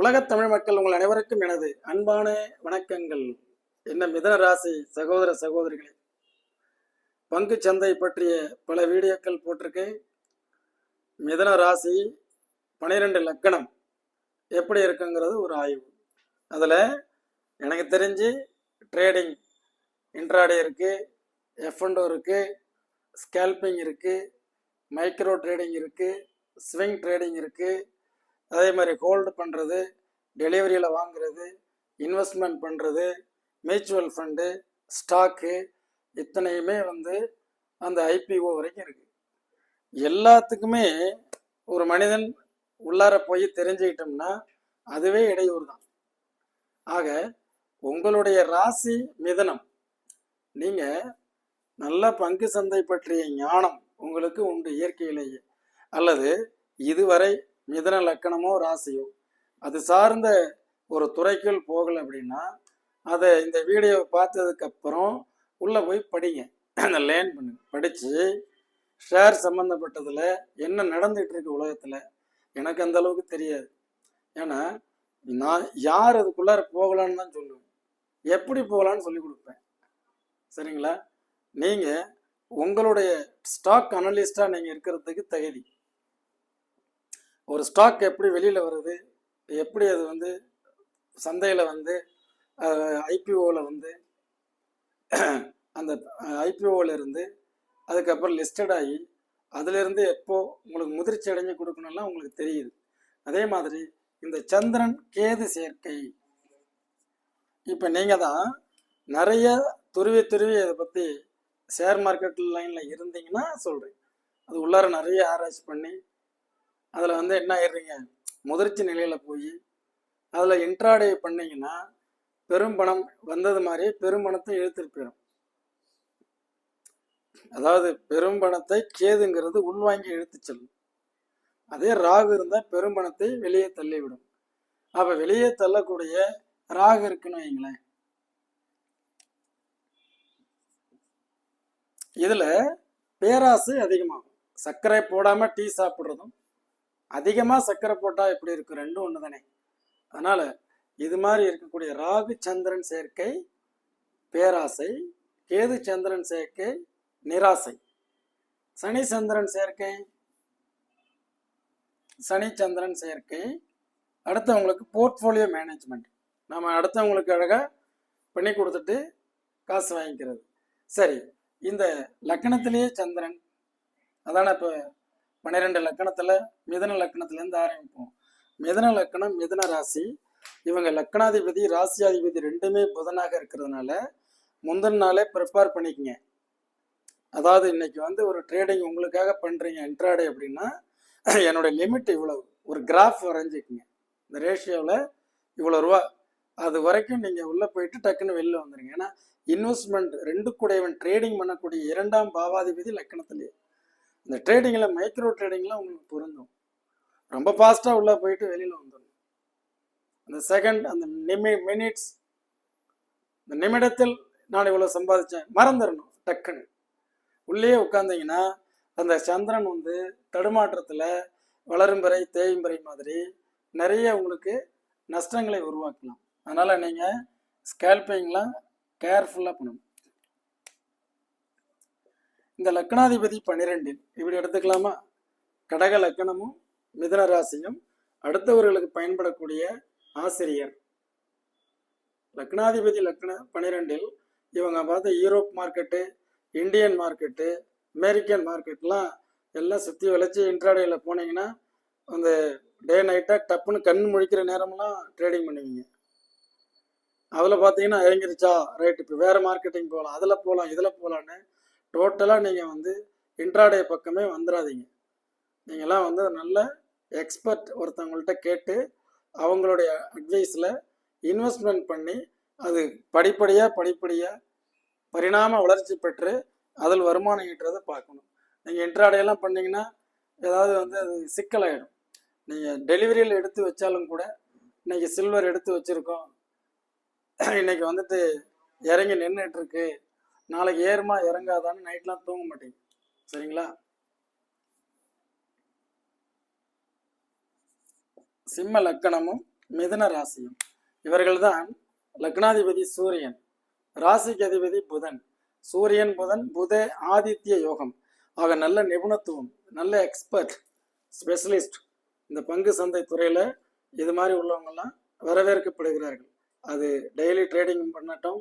உலகத் தமிழ் மக்கள் உங்கள் அனைவருக்கும் எனது அன்பான வணக்கங்கள். என்ன மிதன ராசி சகோதர சகோதரிகளே. பங்கு சந்தை பற்றிய பல வீடியோக்கள் போட்டிருக்கேன். மிதன ராசி பனிரெண்டு லக்கணம் எப்படி இருக்குங்கிறது ஒரு ஆய்வு. அதில் எனக்கு தெரிஞ்சு ட்ரேடிங் இன்ட்ராடே இருக்குது எஃப்என்டோ இருக்குது ஸ்கேல்பிங் இருக்குது மைக்ரோ ட்ரேடிங் இருக்குது ஸ்விங் ட்ரேடிங் இருக்குது அதே மாதிரி ஹோல்டு பண்ணுறது டெலிவரியில் வாங்குறது இன்வெஸ்ட்மெண்ட் பண்ணுறது மியூச்சுவல் ஃபண்டு ஸ்டாக்கு இத்தனையுமே வந்து அந்த ஐபிஓ வரைக்கும் இருக்குது எல்லாத்துக்குமே ஒரு மனிதன் உள்ளார போய் தெரிஞ்சுக்கிட்டோம்னா அதுவே இடையூறு தான். ஆக உங்களுடைய ராசி மிதனம் நீங்கள் நல்ல பங்கு சந்தை பற்றிய ஞானம் உங்களுக்கு உண்டு இயற்கையிலேயே. அல்லது இதுவரை மிதன லக்கணமோ ராசியோ. அது சார்ந்த ஒரு துறைக்குள் போகலை அப்படின்னா அதை இந்த வீடியோவை பார்த்ததுக்கப்புறம் உள்ளே போய் படிங்க. அந்த லேர்ன் பண்ணுங்க. படித்து ஷேர் சம்மந்தப்பட்டதில் என்ன நடந்துகிட்டு இருக்கு உலகத்தில் எனக்கு அந்த அளவுக்கு தெரியாது. ஏன்னா நான் யார் அதுக்குள்ளார போகலான்னு தான் சொல்லுவேன். எப்படி போகலான்னு சொல்லி கொடுப்பேன். சரிங்களா? நீங்கள் உங்களுடைய ஸ்டாக் அனலிஸ்டாக நீங்கள் இருக்கிறதுக்கு தகுதி. ஒரு ஸ்டாக் எப்படி வெளியில் வருது எப்படி அது வந்து சந்தையில் வந்து ஐபிஓவில் வந்து அந்த ஐபிஓவில் இருந்து அதுக்கப்புறம் லிஸ்டட் ஆகி அதிலிருந்து எப்போது உங்களுக்கு முதிர்ச்சி அடைஞ்சு கொடுக்கணும்லாம் உங்களுக்கு தெரியுது. அதே மாதிரி இந்த சந்திரன் கேது சேர்க்கை. இப்போ நீங்கள் தான் நிறைய துருவி துருவி அதை பற்றி ஷேர் மார்க்கெட் லைனில் இருந்தீங்கன்னா சொல்கிறேன் அது உள்ளார நிறைய ஆராய்ச்சி பண்ணி அதில் வந்து என்ன ஆயிடுறீங்க? முதிர்ச்சி நிலையில் போய் அதில் இன்ட்ராடே பண்ணீங்கன்னா பெரும் பணம் வந்தது மாதிரி பெரும் பணத்தை இழுத்துட்டு போயிடும். அதாவது பெரும் பணத்தை கேதுங்கிறது உள்வாங்கி இழுத்து செல்லும். அதே ராகு இருந்தால் பெரும் பணத்தை வெளியே தள்ளிவிடும். அப்போ வெளியே தள்ளக்கூடிய ராகு இருக்குன்னு வைங்களேன் இதில் பேராசு அதிகமாகும். சர்க்கரை போடாமல் டீ சாப்பிட்றதும் அதிகமாக சர்க்கரை போட்டால் எப்படி இருக்கும் ரெண்டும் ஒன்று தானே அதனால் இது மாதிரி இருக்கக்கூடிய ராகு சந்திரன் சேர்க்கை பேராசை கேது சந்திரன் சேர்க்கை நிராசை. சனி சந்திரன் சேர்க்கை சனி சந்திரன் சேர்க்கை அடுத்தவங்களுக்கு போர்ட்ஃபோலியோ மேனேஜ்மெண்ட். நம்ம அடுத்தவங்களுக்கு அழகாக பண்ணி கொடுத்துட்டு காசு வாங்கிக்கிறது. சரி இந்த லக்கணத்திலேயே சந்திரன் அதான இப்போ பன்னிரெண்டு லக்கணத்தில் மிதன லக்கணத்துலேருந்து ஆரம்பிப்போம். மிதன லக்கணம் மிதன ராசி. இவங்க லக்கணாதிபதி ராசியாதிபதி ரெண்டுமே புதனாக இருக்கிறதுனால முந்தின நாளே ப்ரிப்பேர் பண்ணிக்கங்க. அதாவது இன்னைக்கு வந்து ஒரு ட்ரேடிங் உங்களுக்காக பண்ணுறீங்க இன்ட்ராடே அப்படின்னா என்னுடைய லிமிட் இவ்வளவு. ஒரு கிராஃப் வரைஞ்சிக்கங்க. இந்த ரேஷியோவில் இவ்வளோ ரூபா. அது வரைக்கும் நீங்கள் உள்ளே போயிட்டு டக்குன்னு வெளில வந்துடுங்க ஏன்னா இன்வெஸ்ட்மெண்ட் ரெண்டு கூடையவன் ட்ரேடிங் பண்ணக்கூடிய இரண்டாம் பாவாதிபதி லக்கணத்திலேயே இந்த ட்ரேடிங்கில் மைக்ரோ ட்ரேடிங்லாம் உங்களுக்கு பொருந்தும். ரொம்ப ஃபாஸ்ட்டாக உள்ளே போயிட்டு வெளியில் வந்துடும் அந்த செகண்ட் அந்த நிமி மினிட்ஸ் இந்த நிமிடத்தில் நான் இவ்வளோ சம்பாதிச்சேன் மறந்துடணும் டக்குன்னு. உள்ளே உட்காந்தீங்கன்னா அந்த சந்திரன் வந்து தடுமாற்றத்தில் வளரும் தேயும்பறை மாதிரி நிறைய உங்களுக்கு நஷ்டங்களை உருவாக்கலாம். அதனால் நீங்கள் ஸ்கேல்பிங்லாம் கேர்ஃபுல்லாக பண்ணணும். இந்த லக்னாதிபதி பன்னிரெண்டில் இப்படி எடுத்துக்கலாமா? கடக லக்கணமும் மிதன ராசியும் அடுத்தவர்களுக்கு பயன்படக்கூடிய ஆசிரியர். லக்னாதிபதி லக்ன பன்னிரெண்டில் இவங்க பார்த்த Europe market Indian market American மார்க்கெட்லாம் எல்லாம் சுற்றி வளைச்சி இன்ட்ராடேயில் போனீங்கன்னா அந்த டே நைட்டாக டப்புன்னு கண் முழிக்கிற நேரமெல்லாம் ட்ரேடிங் பண்ணுவீங்க. அதில் பார்த்தீங்கன்னா இறங்கிருச்சா? ரைட் இப்போ வேறு மார்க்கெட்டிங் போகலாம் அதில் போகலாம் இதில் போகலான்னு டோட்டலாக நீங்கள் வந்து இன்ட்ராடே பக்கமே வந்துடாதீங்க நீங்களாம் வந்து நல்ல எக்ஸ்பர்ட் ஒருத்தவங்கள்ட்ட கேட்டு அவங்களுடைய அட்வைஸில் இன்வெஸ்ட்மெண்ட் பண்ணி அது படிப்படியாக படிப்படியாக பரிணாம வளர்ச்சி பெற்று அதில் வருமானம் ஈட்டுறதை பார்க்கணும். நீங்கள் இன்ட்ராடேலாம் பண்ணிங்கன்னா ஏதாவது வந்து அது சிக்கலாயிடும். நீங்கள் டெலிவரியில் எடுத்து வச்சாலும் கூட இன்றைக்கி சில்வர் எடுத்து வச்சுருக்கோம். இன்னைக்கு வந்துட்டு இறங்கி நின்றுட்டுருக்கு நாளைக்கு ஏறுமா இறங்காதான்னு நைட்லாம் தூங்க மாட்டீங்க சரிங்களா? சிம்ம லக்கணமும் மிதுன ராசியும். இவர்கள்தான் லக்னாதிபதி சூரியன் ராசிக்கு அதிபதி புதன். சூரியன் புதன் புத ஆதித்ய யோகம். ஆக நல்ல நிபுணத்துவம் நல்ல எக்ஸ்பர்ட் ஸ்பெஷலிஸ்ட் இந்த பங்கு சந்தை துறையில் இது மாதிரி உள்ளவங்கெல்லாம் வரவேற்கப்படுகிறார்கள். அது டெய்லி ட்ரேடிங் பண்ணட்டும்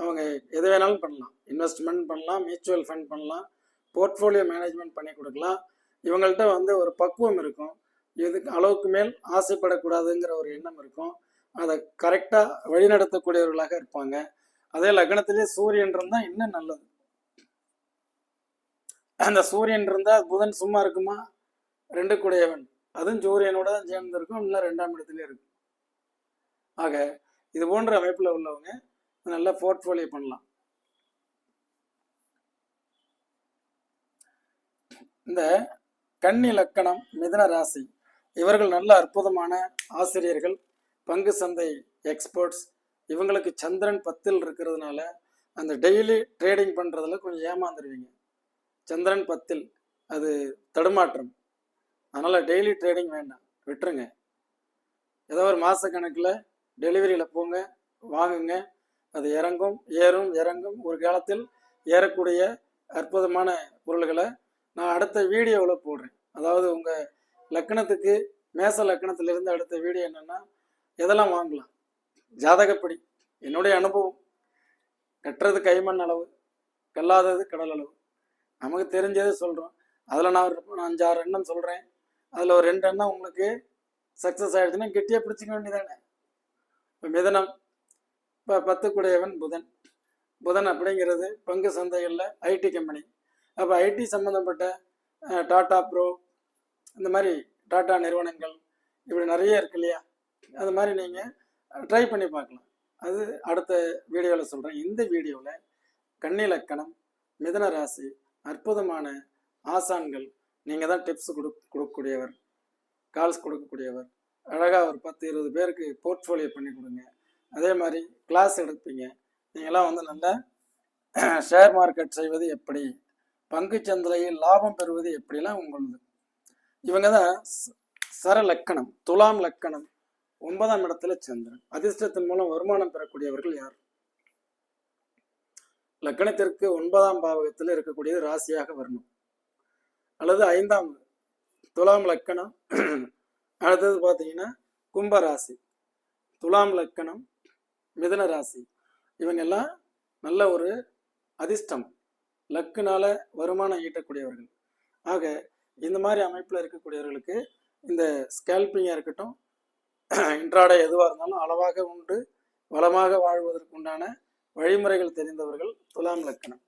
அவங்க எது வேணாலும் பண்ணலாம். இன்வெஸ்ட்மெண்ட் பண்ணலாம் மியூச்சுவல் ஃபண்ட் பண்ணலாம் போர்ட்ஃபோலியோ மேனேஜ்மெண்ட் பண்ணி கொடுக்கலாம். இவங்கள்ட்ட வந்து ஒரு பக்குவம் இருக்கும். இதுக்கு அளவுக்கு மேல் ஆசைப்படக்கூடாதுங்கிற ஒரு எண்ணம் இருக்கும். அதை கரெக்டாக வழிநடத்தக்கூடியவர்களாக இருப்பாங்க. அதே லக்னத்திலே சூரியன் இருந்தால் இன்னும் நல்லது? அந்த சூரியன் இருந்தால் புதன் சும்மா இருக்குமா? ரெண்டு கூடையவன். அதுவும் சூரியனோட தான் சேர்ந்திருக்கும் இல்லை ரெண்டாம் இடத்துலேயே இருக்கும் ஆக இது போன்ற அமைப்பில் உள்ளவங்க நல்லா போர்ட்ஃபோலியோ பண்ணலாம். இந்த கன்னி லக்கணம் மிதுன ராசி இவர்கள் நல்ல அற்புதமான ஆசிரியர்கள் பங்கு சந்தை எக்ஸ்பர்ட்ஸ் இவங்களுக்கு சந்திரன் பத்தில் இருக்கிறதுனால அந்த டெய்லி ட்ரேடிங் பண்ணுறதுல கொஞ்சம் ஏமாந்துருவீங்க. சந்திரன் பத்தில் அது தடுமாற்றம். அதனால் டெய்லி ட்ரேடிங் வேண்டாம் விட்டுருங்க. ஏதோ ஒரு மாத கணக்கில் டெலிவரியில் போங்க வாங்குங்க. அது இறங்கும் ஏறும் இறங்கும். ஒரு காலத்தில் ஏறக்கூடிய அற்புதமான பொருள்களை நான் அடுத்த வீடியோவில் போடுறேன். அதாவது உங்கள் லக்கணத்துக்கு மேச லக்கணத்திலிருந்து அடுத்த வீடியோ என்னென்னா எதெல்லாம் வாங்கலாம்? ஜாதகப்படி என்னுடைய அனுபவம். கட்டுறது கைமண் அளவு கல்லாதது கடல் அளவு. நமக்கு தெரிஞ்சதை சொல்கிறோம் அதில் நான் ஒரு அஞ்சாறு எண்ணம் சொல்கிறேன் அதில் ஒரு ரெண்டு எண்ணம் உங்களுக்கு சக்ஸஸ் ஆகிடுச்சுன்னா கெட்டியாக பிடிச்சிக்க வேண்டியதானே இப்போ மிதனம் இப்போ பத்துக்குடையவன் புதன். புதன் அப்படிங்கிறது பங்கு சந்தைகளில் ஐடி கம்பெனி அப்போ ஐடி சம்மந்தப்பட்ட டாட்டா டாடா ப்ரோ இந்த மாதிரி டாடா நிறுவனங்கள் இப்படி நிறைய இருக்கு இல்லையா? அது மாதிரி நீங்கள் ட்ரை பண்ணி பார்க்கலாம். அது அடுத்த வீடியோவில் சொல்கிறேன் இந்த வீடியோவில் கண்ணிலக்கணம் மிதன ராசி அற்புதமான ஆசான்கள் நீங்கள் தான் டிப்ஸ் கொடு கொடுக்கக்கூடியவர் கால்ஸ் கொடுக்கக்கூடியவர் அழகாக ஒரு பத்து இருபது பேருக்கு போர்ட்ஃபோலியோ பண்ணி கொடுங்க. அதே மாதிரி கிளாஸ் எடுப்பீங்க. நீங்களாம் வந்து நல்ல ஷேர் மார்க்கெட் செய்வது எப்படி? பங்குச்சந்தையில் லாபம் பெறுவது எப்படிலாம் உங்களது? இவங்க தான் சர லக்கணம் துலாம் லக்கணம் ஒன்பதாம் இடத்துல சந்திரன். அதிர்ஷ்டத்தின் மூலம் வருமானம் பெறக்கூடியவர்கள் யார்? லக்கணத்திற்கு ஒன்பதாம் பாவகத்தில் இருக்கக்கூடியது ராசியாக வரணும். அல்லது ஐந்தாம் துலாம் லக்கணம் அடுத்தது பார்த்தீங்கன்னா கும்ப ராசி துலாம் லக்கணம் மிதன ராசி. இவங்க எல்லாம் நல்ல ஒரு அதிர்ஷ்டம். லக்குனால வருமானம் ஈட்டக்கூடியவர்கள். ஆக இந்த மாதிரி அமைப்பில் இருக்கக்கூடியவர்களுக்கு இந்த ஸ்கேல்பிங்காக இருக்கட்டும் இன்றாட எதுவாக இருந்தாலும் அளவாக உண்டு வளமாக வாழ்வதற்குண்டான வழிமுறைகள் தெரிந்தவர்கள் துலாம் லக்கணம்.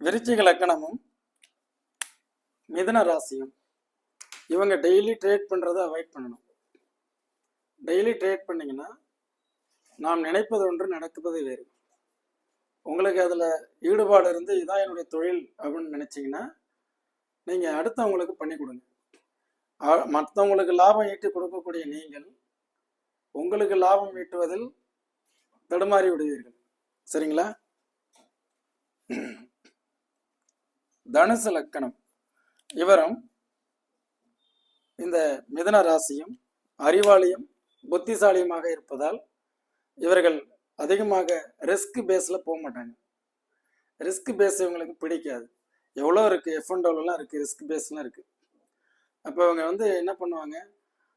விருச்சிக லக்கணமும் மிதன ராசியும் இவங்க டெய்லி ட்ரேட் பண்ணுறதை அவாய்ட் பண்ணணும். டெய்லி ட்ரேட் பண்ணிங்கன்னா நாம் நினைப்பது ஒன்று நடக்குவது வேறு. உங்களுக்கு அதில் ஈடுபாடு இருந்து இதான் என்னுடைய தொழில் அப்படின்னு நினச்சிங்கன்னா நீங்கள் அடுத்தவங்களுக்கு பண்ணி கொடுங்க. மற்றவங்களுக்கு லாபம் ஈட்டி கொடுக்கக்கூடிய நீங்கள் உங்களுக்கு லாபம் ஈட்டுவதில் தடுமாறி விடுவீர்கள். சரிங்களா? தனுசு லக்கணம். இவரும் இந்த மிதன ராசியும் அறிவாளியும் புத்திசாலியுமாக இருப்பதால் இவர்கள் அதிகமாக ரிஸ்க் பேஸில் போக மாட்டாங்க. ரிஸ்க் பேஸ் இவங்களுக்கு பிடிக்காது. எவ்வளோ இருக்குது எஃப் அண்ட் இருக்குது ரிஸ்க் பேஸ்லாம் இருக்குது அப்போ இவங்க வந்து என்ன பண்ணுவாங்க?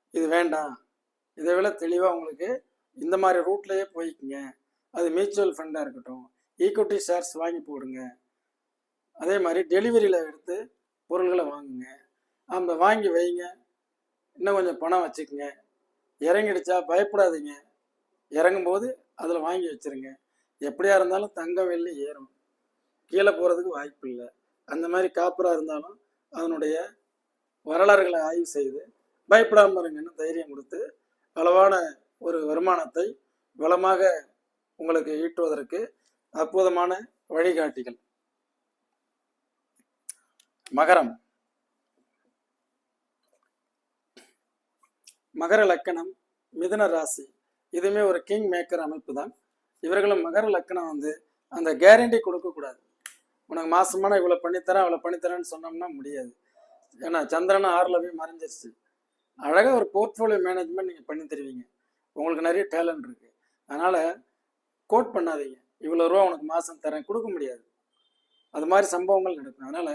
இது வேண்டாம். இதை விட தெளிவாக உங்களுக்கு இந்த மாதிரி ரூட்லேயே போய்க்குங்க. அது மியூச்சுவல் ஃபண்டாக இருக்கட்டும். ஈக்விட்டி ஷேர்ஸ் வாங்கி போடுங்க. அதே மாதிரி டெலிவரியில் எடுத்து பொருள்களை வாங்குங்க. அந்த வாங்கி வைங்க. இன்னும் கொஞ்சம் பணம் வச்சுக்கோங்க. இறங்கிடுச்சா? பயப்படாதீங்க. இறங்கும்போது அதில் வாங்கி வச்சிருங்க. எப்படியா இருந்தாலும் தங்கம் வெள்ளி ஏறும். கீழே போகிறதுக்கு வாய்ப்பு இல்லை. அந்த மாதிரி காப்பராக இருந்தாலும் அதனுடைய வரலாறுகளை ஆய்வு செய்து பயப்படாமல் இருங்கன்னு தைரியம் கொடுத்து அளவான ஒரு வருமானத்தை வளமாக உங்களுக்கு ஈட்டுவதற்கு அற்புதமான வழிகாட்டிகள். மகரம். மகர லக்கணம் மிதுன ராசி. இதுவுமே ஒரு கிங் மேக்கர் அமைப்பு தான் இவர்களும் மகர லக்கணம் வந்து அந்த கேரண்டி கொடுக்கக்கூடாது. உனக்கு மாசமான இவ்வளோ பண்ணித்தரேன் அவ்வளோ பண்ணித்தரேன்னு சொன்னோம்னா முடியாது. ஏன்னா சந்திரன் ஆறில் போய் மறைஞ்சிருச்சு. அழகாக ஒரு போர்ட்ஃபோலியோ மேனேஜ்மெண்ட் நீங்கள் பண்ணி தருவீங்க. உங்களுக்கு நிறைய டேலண்ட் இருக்கு. அதனால கோட் பண்ணாதீங்க. இவ்வளோ ரூபா உனக்கு மாதம் தரேன் கொடுக்க முடியாது. அது மாதிரி சம்பவங்கள் நடக்கும். அதனால்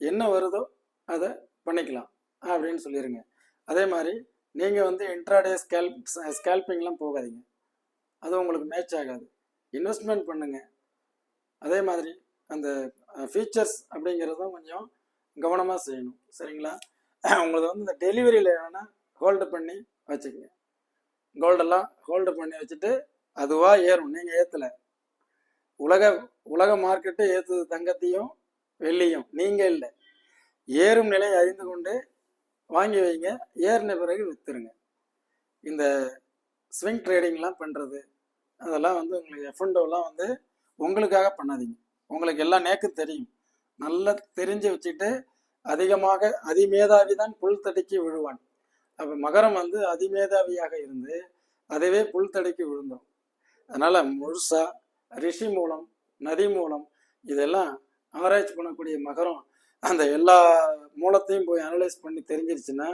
என்ன வருதோ அதை பண்ணிக்கலாம். அப்படின்னு சொல்லிடுங்க அதே மாதிரி நீங்கள் வந்து இன்ட்ராடே ஸ்கேல் ஸ்கேல்பிங்லாம் போகாதீங்க. அது உங்களுக்கு மேட்ச் ஆகாது. இன்வெஸ்ட்மெண்ட் பண்ணுங்கள் அதே மாதிரி அந்த ஃபீச்சர்ஸ் அப்படிங்கிறதும் கொஞ்சம் கவனமாக செய்யணும். சரிங்களா? உங்களுக்கு வந்து இந்த டெலிவரியில் வேணால் ஹோல்டு பண்ணி வச்சுக்கோங்க. கோல்டெல்லாம் ஹோல்டு பண்ணி வச்சுட்டு அதுவாக ஏறும் நீங்கள் ஏற்றலை உலக உலக மார்க்கெட்டு ஏற்றுது தங்கத்தையும் வெள்ளியும். நீங்கள் இல்லை. ஏறும் நிலையை அறிந்து கொண்டு வாங்கி வைங்க. ஏறின பிறகு விற்றுருங்க இந்த ஸ்விங் ட்ரேடிங்லாம் பண்ணுறது அதெல்லாம் வந்து உங்களுக்கு எஃப்என்டோலாம் வந்து உங்களுக்காக பண்ணாதீங்க. உங்களுக்கு எல்லாம் நேக்கும் தெரியும். நல்லா தெரிஞ்சு வச்சுட்டு அதிகமாக அதிமேதாவி தான் புல் தடிக்கு விழுவான். அப்போ மகரம் வந்து அதிமேதாவியாக இருந்து அதுவே புல் தடிக்கு விழுந்தோம் அதனால் முழுசாக ரிஷி மூலம் நதி மூலம் இதெல்லாம் ஆராய்ச்சி பண்ணக்கூடிய மகரம் அந்த எல்லா மூலத்தையும் போய் அனலைஸ் பண்ணி தெரிஞ்சிருச்சுன்னா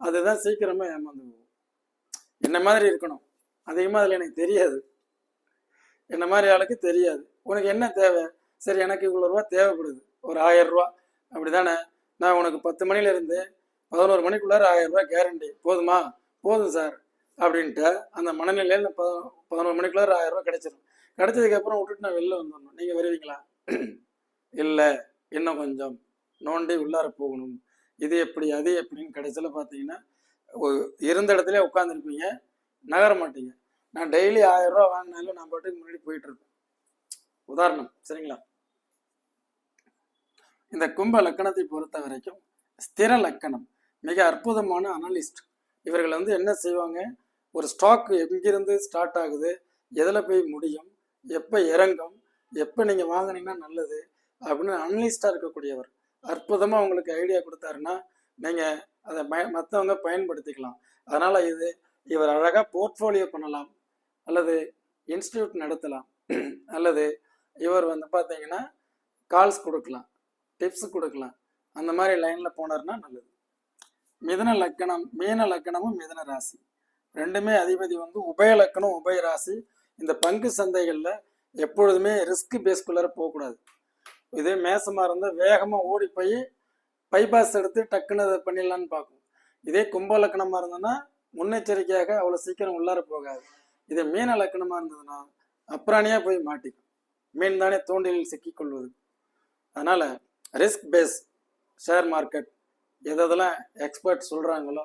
அதுதான் சீக்கிரமா ஏமாந்து போகும் என்ன மாதிரி இருக்கணும்? அதிகமாக அதில் எனக்கு தெரியாது. என்ன மாதிரி ஆளுக்கு தெரியாது. உனக்கு என்ன தேவை? சரி எனக்கு இவ்வளோ ரூபா தேவைப்படுது. ஒரு ஆயிரம் ரூபா. அப்படி தானே நான் உனக்கு பத்து மணில இருந்து பதினோரு மணிக்குள்ளார ஆயிரம் ரூபா கேரண்டி போதுமா? போதும் சார். அப்படின்ட்டு அந்த மனநிலையில் நான் பதினோரு மணிக்குள்ளார ஆயிரம் ரூபா கிடைச்சிடும் கிடைச்சதுக்கப்புறம் விட்டுட்டு நான் வெளில வந்துடணும் நீங்கள் வருவீங்களா? இல்லை. இன்னும் கொஞ்சம். நோண்டி உள்ளார போகணும். இது எப்படி அது எப்படின்னு கடைசியில் பார்த்தீங்கன்னா இருந்த இடத்துல உட்காந்துருப்பீங்க நகர மாட்டீங்க. நான் டெய்லி ஆயிரம் ரூபா வாங்கினாலும் நான் பாட்டுக்கு முன்னாடி போயிட்டு இருப்பேன் உதாரணம் சரிங்களா? இந்த கும்ப லக்கணத்தை பொறுத்த வரைக்கும் ஸ்திர லக்கணம் மிக அற்புதமான அனலிஸ்ட் இவர்கள் வந்து என்ன செய்வாங்க? ஒரு ஸ்டாக் எங்கிருந்து ஸ்டார்ட் ஆகுது? எதில் போய் முடியும்? எப்போ இறங்கும்? எப்போ நீங்கள் வாங்கினீங்கன்னா நல்லது? அப்படின்னு அனலிஸ்டாக இருக்கக்கூடியவர். அற்புதமாக உங்களுக்கு ஐடியா கொடுத்தாருன்னா நீங்கள் அதை பய மற்றவங்க பயன்படுத்திக்கலாம். அதனால் இது இவர் அழகாக போர்ட்ஃபோலியோ பண்ணலாம் அல்லது இன்ஸ்டியூட் நடத்தலாம் அல்லது இவர் வந்து பார்த்தீங்கன்னா கால்ஸ் கொடுக்கலாம் டிப்ஸ் கொடுக்கலாம் அந்த மாதிரி லைனில் போனார்னா நல்லது. மிதன லக்கணம் மீன லக்கணமும் மிதன ராசி. ரெண்டுமே அதிபதி வந்து உபய லக்கணம் உபய ராசி. இந்த பங்கு சந்தைகளில் எப்பொழுதுமே ரிஸ்க் பேஸ்குள்ளார போகக்கூடாது. இதே மேசமாக இருந்தால் வேகமாக ஓடி போய் பைபாஸ் எடுத்து டக்குன்னு அதை பண்ணிடலான்னு பார்க்கும். இதே கும்ப லக்கணமாக இருந்ததுன்னா முன்னெச்சரிக்கையாக அவ்வளோ சீக்கிரம் உள்ளார போகாது. இதே மீன லக்கணமாக இருந்ததுன்னா அப்புறாணியாக போய் மாட்டிக்கும். மீன் தானே தூண்டிலில் சிக்கிக்கொள்வது. அதனால் ரிஸ்க் பேஸ் ஷேர் மார்க்கெட் எதெல்லாம் எக்ஸ்பர்ட் சொல்கிறாங்களோ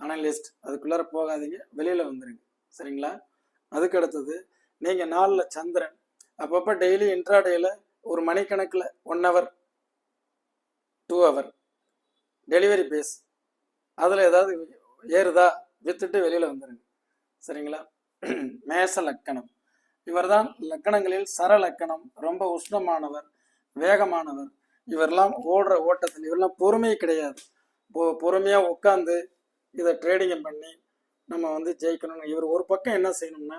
அனலிஸ்ட் அதுக்குள்ளார போகாதீங்க. வெளியில் வந்துடுங்க சரிங்களா? அதுக்கு அடுத்தது நீங்கள் நாளில் சந்திரன் அப்பப்போ டெய்லி இன்ட்ராடேயில் ஒரு மணிக்கணக்கில் one hour two hour delivery base அதில் ஏதாவது ஏறுதா? வித்துட்டு வெளியில் வந்துடுங்க சரிங்களா? மேச லக்கணம். இவர்தான் லக்கணங்களில் சர லக்கணம். ரொம்ப உஷ்ணமானவர் வேகமானவர். இவரெல்லாம் ஓடுற ஓட்டத்தில் இவரெல்லாம் பொறுமை கிடையாது. பொ பொறுமையாக உட்காந்து இதை ட்ரேடிங்கை பண்ணி நம்ம வந்து ஜெயிக்கணும் இவர் ஒரு பக்கம் என்ன செய்யணும்னா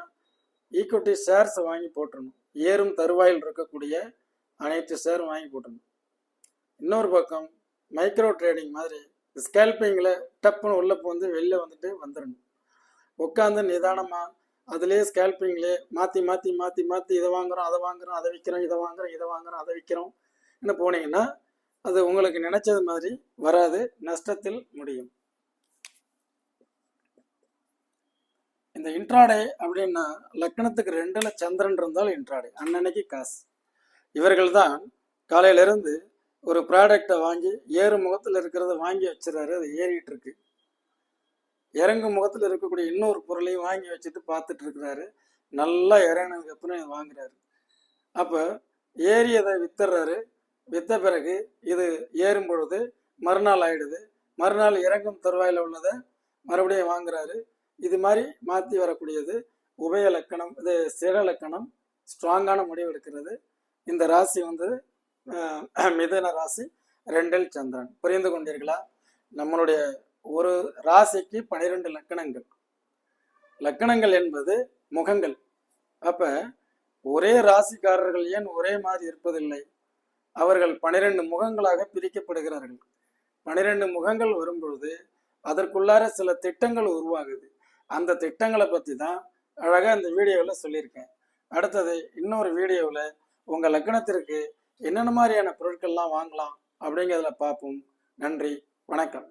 ஈக்விட்டி ஷேர்ஸை வாங்கி போட்டுடணும் ஏறும் தருவாயில் இருக்கக்கூடிய அனைத்து ஷேரும் வாங்கி போட்டுடணும் இன்னொரு பக்கம் மைக்ரோ ட்ரேடிங் மாதிரி ஸ்கேல்பிங்கில் டப்புன்னு உள்ளே வந்து வெளில வந்துட்டு வந்துடணும். உட்காந்து நிதானமாக அதுலேயே ஸ்கேல்பிங்லேயே மாற்றி மாற்றி மாற்றி மாற்றி இதை வாங்குறோம் அதை வாங்குறோம் அதை விற்கிறோம் இதை வாங்குறோம் இதை வாங்குறோம் அதை விற்கிறோம் என்ன போனீங்கன்னா அது உங்களுக்கு நினைச்சது மாதிரி வராது நஷ்டத்தில் முடியும். இந்த இன்ட்ராடே அப்படின்னா லக்கணத்துக்கு ரெண்டில் சந்திரன் இருந்தால் இன்ட்ராடே அன்னன்னைக்கு காசு. இவர்கள் தான் காலையிலேருந்து ஒரு ப்ராடக்டை வாங்கி ஏறு முகத்தில் இருக்கிறத வாங்கி வச்சுறாரு அது ஏறிட்டு இருக்கு இறங்கும் முகத்தில் இருக்கக்கூடிய இன்னொரு பொருளையும் வாங்கி வச்சுட்டு பார்த்துட்டு இருக்கிறாரு நல்லா இறங்கினதுக்கு அப்புறம் இதை வாங்குறாரு. அப்போ ஏறியதை வித்துறாரு வித்த பிறகு இது ஏறும் பொழுது மறுநாள் ஆயிடுது. மறுநாள் இறங்கும் தருவாயில் உள்ளதை மறுபடியும் வாங்குறாரு. இது மாதிரி மாற்றி வரக்கூடியது உபய லக்கணம் இது சிற லக்கணம் ஸ்ட்ராங்கான முடிவு எடுக்கிறது. இந்த ராசி வந்து மிதன ராசி ரெண்டில் சந்திரன். புரிந்து கொண்டீர்களா? நம்மளுடைய ஒரு ராசிக்கு பனிரெண்டு லக்கணங்கள். லக்கணங்கள் என்பது முகங்கள். அப்ப ஒரே ராசிக்காரர்கள் ஏன் ஒரே மாதிரி இருப்பதில்லை? அவர்கள் பனிரெண்டு முகங்களாக பிரிக்கப்படுகிறார்கள். பன்னிரெண்டு முகங்கள் வரும்பொழுது அதற்குள்ளார சில திட்டங்கள் உருவாகுது. அந்த திட்டங்களை பற்றி தான் அழகாக இந்த வீடியோவில் சொல்லியிருக்கேன். அடுத்தது இன்னொரு வீடியோவில் உங்கள் லக்னத்திற்கு என்னென்ன மாதிரியான பொருட்கள்லாம் வாங்கலாம் அப்படிங்கிறதுல பார்ப்போம். நன்றி. வணக்கம்.